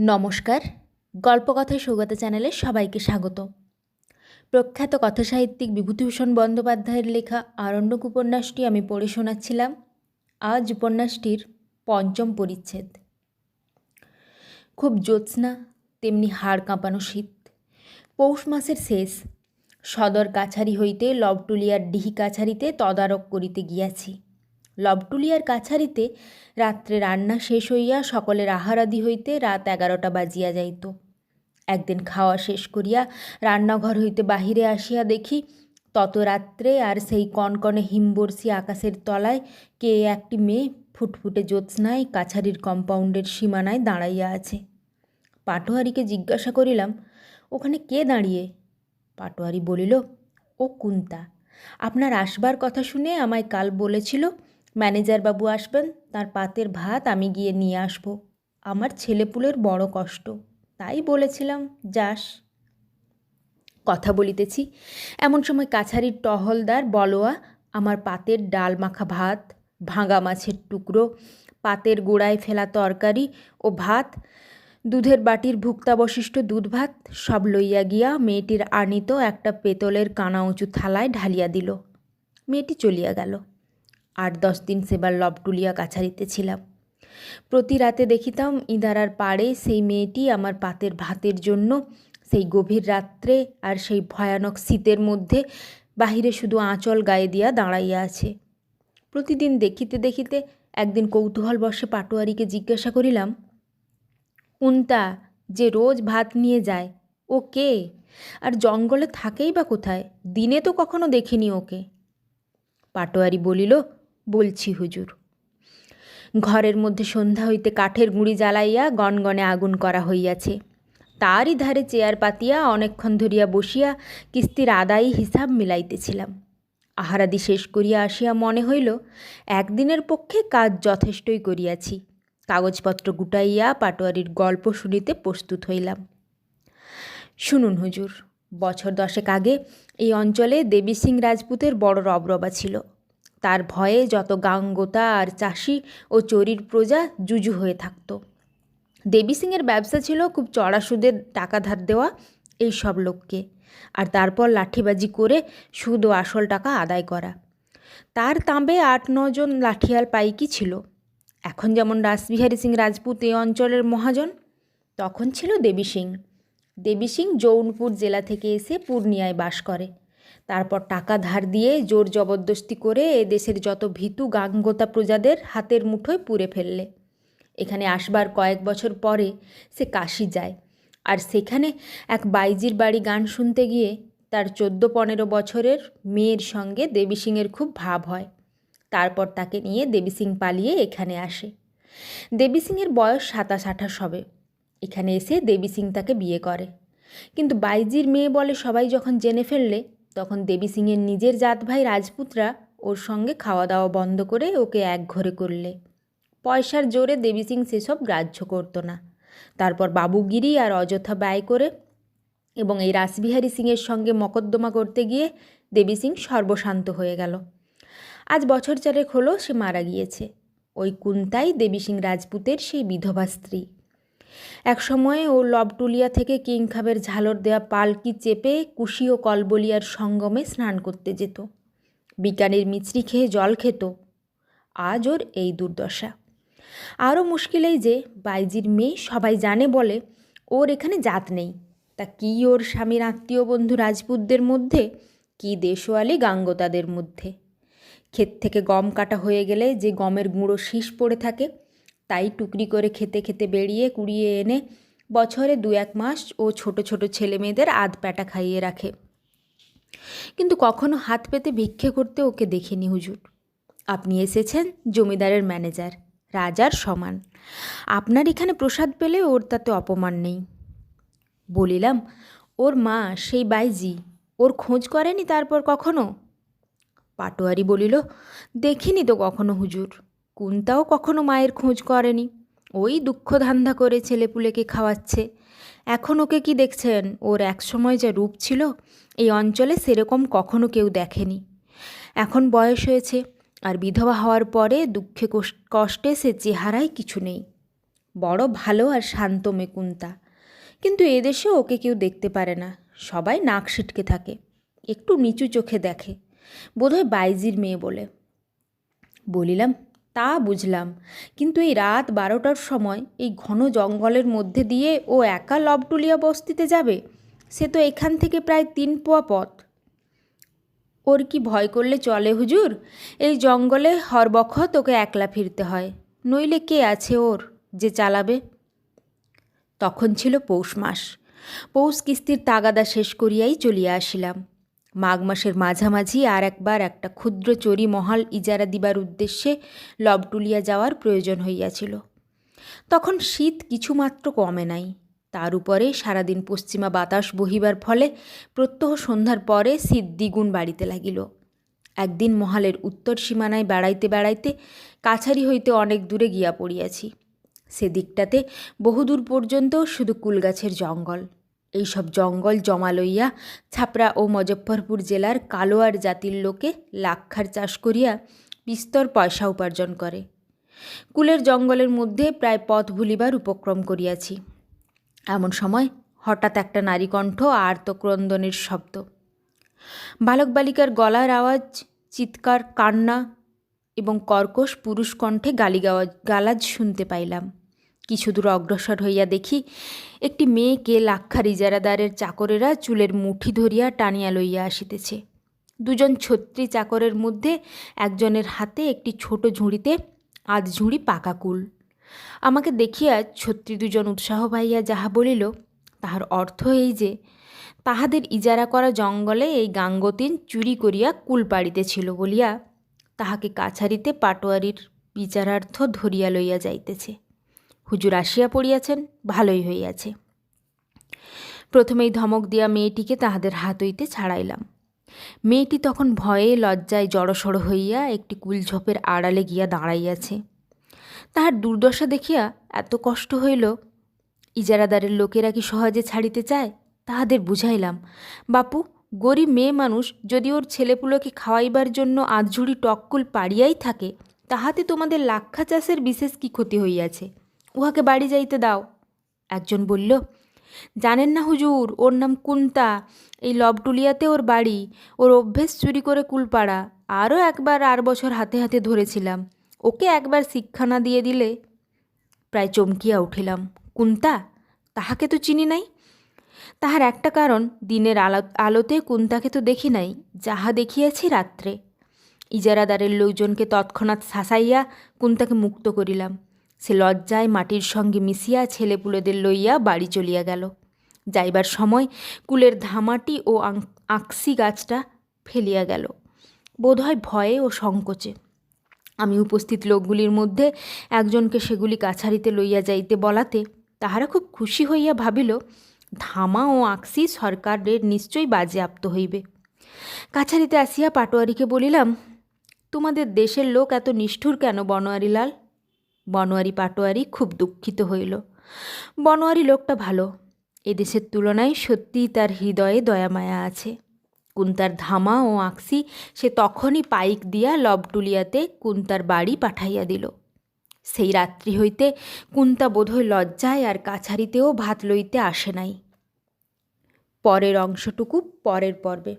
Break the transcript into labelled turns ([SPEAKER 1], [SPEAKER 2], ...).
[SPEAKER 1] নমস্কার। গল্পকথায় সৌগত চ্যানেলে সবাইকে স্বাগত। প্রখ্যাত কথাসাহিত্যিক বিভূতিভূষণ বন্দ্যোপাধ্যায়ের লেখা আরণ্যক উপন্যাসটি আমি পড়ে শোনাচ্ছিলাম। আজ উপন্যাসটির পঞ্চম পরিচ্ছেদ। খুব জ্যোৎস্না, তেমনি হাড় কাঁপানো শীত, পৌষ মাসের শেষ, সদর কাছারি হইতে লবটুলিয়ার ডিহি কাছারিতে তদারক করিতে গিয়াছি। লবটুলিয়ার কাছারিতে রাত্রে রান্না শেষ হইয়া সকলের আহারাদি হইতে রাত এগারোটা বাজিয়া যাইত। একদিন খাওয়া শেষ করিয়া রান্নাঘর হইতে বাহিরে আসিয়া দেখি, তত রাত্রে আর সেই কনকনে হিমবর্ষী আকাশের তলায় কে একটি মেয়ে ফুটফুটে জ্যোৎস্নায় কাছারির কম্পাউন্ডের সীমানায় দাঁড়াইয়া আছে। পাটোয়ারিকে জিজ্ঞাসা করিলাম, ওখানে কে দাঁড়িয়ে? পাটোয়ারি বলিল, ও কুন্তা। আপনার আসবার কথা শুনে আমায় কাল বলেছিল ম্যানেজার বাবু আসবেন, তার পাতের ভাত আমি গিয়ে নিয়ে আসব। আমার ছেলেপুলের বড় কষ্ট। তাই বলেছিলাম, যাস। কথা বলিতেছি, এমন সময় কাছারির টহলদার বলোয়া, আমার পাতের ডাল মাখা ভাত, ভাঙা মাছের টুকরো, পাতের গোড়ায় ফেলা তরকারি ও ভাত, দুধের বাটির ভুক্তাবশিষ্ট দুধ ভাত, সব লইয়া গিয়া মেয়েটির আনিত একটা পেতলের কানা উঁচু থালায় ঢালিয়া দিল। মেয়েটি চলিয়া গেল। আট দশ দিন সেবার লবটুলিয়া কাছারিতে ছিলাম। প্রতি রাতে দেখিতাম ইদারার পাড়ে সেই মেয়েটি আমার পাতের ভাতের জন্য, সেই গভীর রাত্রে আর সেই ভয়ানক শীতের মধ্যে বাহিরে শুধু আঁচল গায়ে দিয়া দাঁড়াইয়া আছে। প্রতিদিন দেখিতে দেখিতে একদিন কৌতূহল বসে পাটোয়ারিকে জিজ্ঞাসা করিলাম, উন্তা, যে রোজ ভাত নিয়ে যায়, ও কে? আর জঙ্গলে থাকেই বা কোথায়? দিনে তো কখনো দেখিনি ওকে। পাটোয়ারি বলিল বলছি হুজুর। ঘরের মধ্যে সন্ধ্যা হইতে কাঠের গুঁড়ি জ্বালাইয়া গনগনে আগুন করা হইয়াছে। তারই ধারে চেয়ার পাতিয়া অনেকক্ষণ ধরিয়া বসিয়া কিস্তির আদায়ী হিসাব মিলাইতেছিলাম। আহারাদি শেষ করিয়া আসিয়া মনে হইল, একদিনের পক্ষে কাজ যথেষ্টই করিয়াছি। কাগজপত্র গুটাইয়া পাটোয়ারির গল্প শুনিতে প্রস্তুত হইলাম। শুনুন হুজুর, বছর দশেক আগে এই অঞ্চলে দেবী সিং রাজপুতের বড় রবরবা ছিল। তার ভয়ে যত গাঙ্গোতা আর চাষি ও চরির প্রজা জুজু হয়ে থাকত। দেবী সিংয়ের ব্যবসা ছিল খুব চড়া সুদের টাকা ধার দেওয়া এই সব লোককে। আর তারপর লাঠিবাজি করে সুদ ও আসল টাকা আদায় করা। তার তাঁবে আট নজন লাঠিয়াল পাইকি ছিল। এখন যেমন রাসবিহারী সিং রাজপুত এই অঞ্চলের মহাজন, তখন ছিল দেবী সিং। দেবী সিং জৌনপুর জেলা থেকে এসে পূর্ণিয়ায় বাস করে। তারপর টাকা ধার দিয়ে জোর জবরদস্তি করে এ দেশের যত ভীতু গাঙ্গতা প্রজাদের হাতের মুঠোয় পুড়ে ফেললে। এখানে আসবার কয়েক বছর পরে সে কাশি যায়। আর সেখানে এক বাইজির বাড়ি গান শুনতে গিয়ে তার চোদ্দ পনেরো বছরের মেয়ের সঙ্গে দেবী সিংয়ের খুব ভাব হয়। তারপর তাকে নিয়ে দেবী সিং পালিয়ে এখানে আসে। দেবী সিংয়ের বয়স সাতাশ আঠাশ হবে। এখানে এসে দেবী সিং তাকে বিয়ে করে। কিন্তু বাইজির মেয়ে বলে সবাই যখন জেনে ফেললে তখন দেবী সিংয়ের নিজের জাত ভাই রাজপুতরা ওর সঙ্গে খাওয়া দাওয়া বন্ধ করে ওকে এক ঘরে করলে। পয়সার জোরে দেবী সিং সেসব গ্রাহ্য করতো না। তারপর বাবুগিরি আর অযথা ব্যয় করে এবং এই রাসবিহারী সিংয়ের সঙ্গে মকদ্দমা করতে গিয়ে দেবী সিং সর্বশান্ত হয়ে গেল। আজ বছর চারেক হলো সে মারা গিয়েছে। ওই কুন্তাই দেবী সিং রাজপুতের সেই বিধবা স্ত্রী। এক সময়ে ও লবটুলিয়া থেকে কিংখাবের ঝালর দেয়া পালকি চেপে কুশি ও কলবলিয়ার সঙ্গমে স্নান করতে যেত। বিকানের মিচড়ি খেয়ে জল খেত। আজ ওর এই দুর্দশা। আরও মুশকিল এই যে, বাইজির মেয়ে সবাই জানে বলে, ওর এখানে জাত নেই। তা কি ওর স্বামীর আত্মীয় বন্ধু রাজপুতদের মধ্যে? কি দেশওয়ালি গাঙ্গতাদের মধ্যে? ক্ষেত থেকে গম কাটা হয়ে গেলে যে গমের গুঁড়ো শীষ পড়ে থাকে তাই টুকরি করে খেতে খেতে বেরিয়ে কুড়িয়ে এনে বছরে দু এক মাস ও ছোট ছোট ছেলে মেয়েদের আধ প্যাটা খাইয়ে রাখে। কিন্তু কখনো হাত পেতে ভিক্ষে করতে ওকে দেখিনি হুজুর। আপনি এসেছেন জমিদারের ম্যানেজার, রাজার সমান। আপনার এখানে প্রসাদ পেলে ওর তাতে অপমান নেই। বলিলাম, ওর মা সেই বাইজি, ওর খোঁজ করেনি তারপর কখনো? পাটোয়ারি বলিল, দেখিনি তো কখনো হুজুর। কুন্তাও কখনো মায়ের খোঁজ করেনি। ওই দুঃখ ধান্ধা করে ছেলেপুলেকে খাওয়াচ্ছে। এখন ওকে কি দেখছেন? ওর একসময় যা রূপ ছিল, এই অঞ্চলে সেরকম কখনো কেউ দেখেনি। এখন বয়স হয়েছে, আর বিধবা হওয়ার পরে দুঃখে কষ্টে সে চেহারায় কিছু নেই। বড় ভালো আর শান্ত মেকুন্তা। কিন্তু এদেশে ওকে কেউ দেখতে পারে না। সবাই নাক সিটকে থাকে। একটু নিচু চোখে দেখে। বোধহয় বাইজির মেয়ে বলে। বলিলাম তা বুঝলাম। কিন্তু এই রাত বারোটার সময় এই ঘন জঙ্গলের মধ্যে দিয়ে ও একা লবটুলিয়া বস্তিতে যাবে? সে তো এখান থেকে প্রায় তিন পোয়া পথ। ওর কি ভয় করলে চলে হুজুর? এই জঙ্গলে হরবখত ওকে একলা ফিরতে হয়। নইলে কে আছে ওর যে চালাবে? তখন ছিল পৌষ মাস। পৌষ কিস্তির তাগাদা শেষ করিয়াই চলিয়া আসিলাম। মাঘ মাসের মাঝামাঝি আর একবার একটা ক্ষুদ্র চরি মহাল ইজারা দিবার উদ্দেশ্যে লবটুলিয়া যাওয়ার প্রয়োজন হইয়াছিল। তখন শীত কিছুমাত্র কমে নাই। তার উপরে সারাদিন পশ্চিমা বাতাস বহিবার ফলে প্রত্যহ সন্ধ্যার পরে শীত দ্বিগুণ বাড়িতে লাগিল। একদিন মহালের উত্তর সীমানায় বেড়াইতে বেড়াইতে কাছারি হইতে অনেক দূরে গিয়া পড়িয়াছি। সেদিকটাতে বহুদূর পর্যন্ত শুধু কুলগাছের জঙ্গল। এইসব জঙ্গল জমা লইয়া ছাপড়া ও মজফ্ফরপুর জেলার কালোয়ার জাতির লোকে লাক্ষার চাষ করিয়া বিস্তর পয়সা উপার্জন করে। কুলের জঙ্গলের মধ্যে প্রায় পথ ভুলিবার উপক্রম করিয়াছি। এমন সময় হঠাৎ একটা নারীকণ্ঠ আর্তক্রন্দনের শব্দ। বালক বালিকার গলার আওয়াজ, চিৎকার, কান্না এবং কর্কশ পুরুষ কণ্ঠে গালিগাওয়াজ গালাজ শুনতে পাইলাম। কিছু দূর অগ্রসর হইয়া দেখি একটি মেয়েকে লাক্ষার ইজারাদারের চাকরেরা চুলের মুঠি ধরিয়া টানিয়া লইয়া আসিতেছে। দুজন ছত্রী চাকরের মধ্যে একজনের হাতে একটি ছোট ঝুড়িতে আধ ঝুড়ি পাকা কুল। আমাকে দেখিয়া ছত্রী দুজন উৎসাহ পাইয়া যাহা বলিল, তাহার অর্থ এই যে, তাহাদের ইজারা করা জঙ্গলে এই গাঙ্গতিন চুরি করিয়া কুল পাড়িতেছিল বলিয়া তাহাকে কাছারিতে পাটোয়ারির বিচারার্থ ধরিয়া লইয়া যাইতেছে। হুজুর আসিয়া পড়িয়াছেন, ভালোই হইয়াছে। প্রথমেই ধমক দিয়া মেয়েটিকে তাহাদের হাত হইতে ছাড়াইলাম। মেয়েটি তখন ভয়ে, লজ্জায় জড়সড় হইয়া একটি কুলঝোপের আড়ালে গিয়া দাঁড়াইয়াছে। তাহার দুর্দশা দেখিয়া এত কষ্ট হইল, ইজারাদারের লোকেরা কি সহজে ছাড়িতে চায়? তাহাদের বুঝাইলাম, বাপু, গরিব মেয়ে মানুষ যদি ওর ছেলেপুলোকে খাওয়াইবার জন্য আধঝুড়ি টককুল পাড়িয়াই থাকে, তাহাতে তোমাদের লাক্ষা চাষের বিশেষ কি ক্ষতি হইয়াছে? উহাকে বাড়ি যাইতে দাও। একজন বলল, জানেন না হুজুর, ওর নাম কুন্তা। এই লবটুলিয়াতে ওর বাড়ি, ওর অভ্যেস চুরি করে কুলপাড়া। আরও একবার আর বছর হাতে হাতে ধরেছিলাম। ওকে একবার শিক্ষা না দিয়ে দিলে প্রায় চমকিয়া উঠিলাম। কুন্তা, তাহাকে তো চিনি নাই? তাহার একটা কারণ, দিনের আলো আলোতে কুন্তাকে তো দেখি নাই, যাহা দেখিয়াছি রাত্রে। ইজারাদারের লোকজনকে তৎক্ষণাৎ শাসাইয়া কুন্তাকে মুক্ত করিলাম। সে লজ্জায় মাটির সঙ্গে মিশিয়া ছেলেপুলেদের লইয়া বাড়ি চলিয়া গেল। যাইবার সময় কুলের ধামাটি ও আঁকসি গাছটা ফেলিয়া গেল। বোধহয় ভয়ে ও সংকোচে। আমি উপস্থিত লোকগুলির মধ্যে একজনকে সেগুলি কাছারিতে লইয়া যাইতে বলাতে তাহারা খুব খুশি হইয়া ভাবিল, ধামা ও আঁকসি সরকারের নিশ্চয়ই বাজেয়াপ্ত হইবে। কাছারিতে আসিয়া পাটোয়ারিকে বলিলাম, তোমাদের দেশের লোক এত নিষ্ঠুর কেন বনোয়ারিলাল বনোয়ারি পাটোয়ারি খুব দুঃখিত হইল। বনোয়ারি লোকটা ভালো। এদেশের তুলনায় সত্যিই তার হৃদয়ে দয়ামায়া আছে। কুন্তার ধামা ও আঁকসি সে তখনই পাইক দিয়া লবটুলিয়াতে কুন্তার বাড়ি পাঠাইয়া দিল। সেই রাত্রি হইতে কুন্তা বোধহয় লজ্জায় আর কাছারিতেও ভাত লইতে আসে নাই। পরের অংশটুকু পরের পর্বে।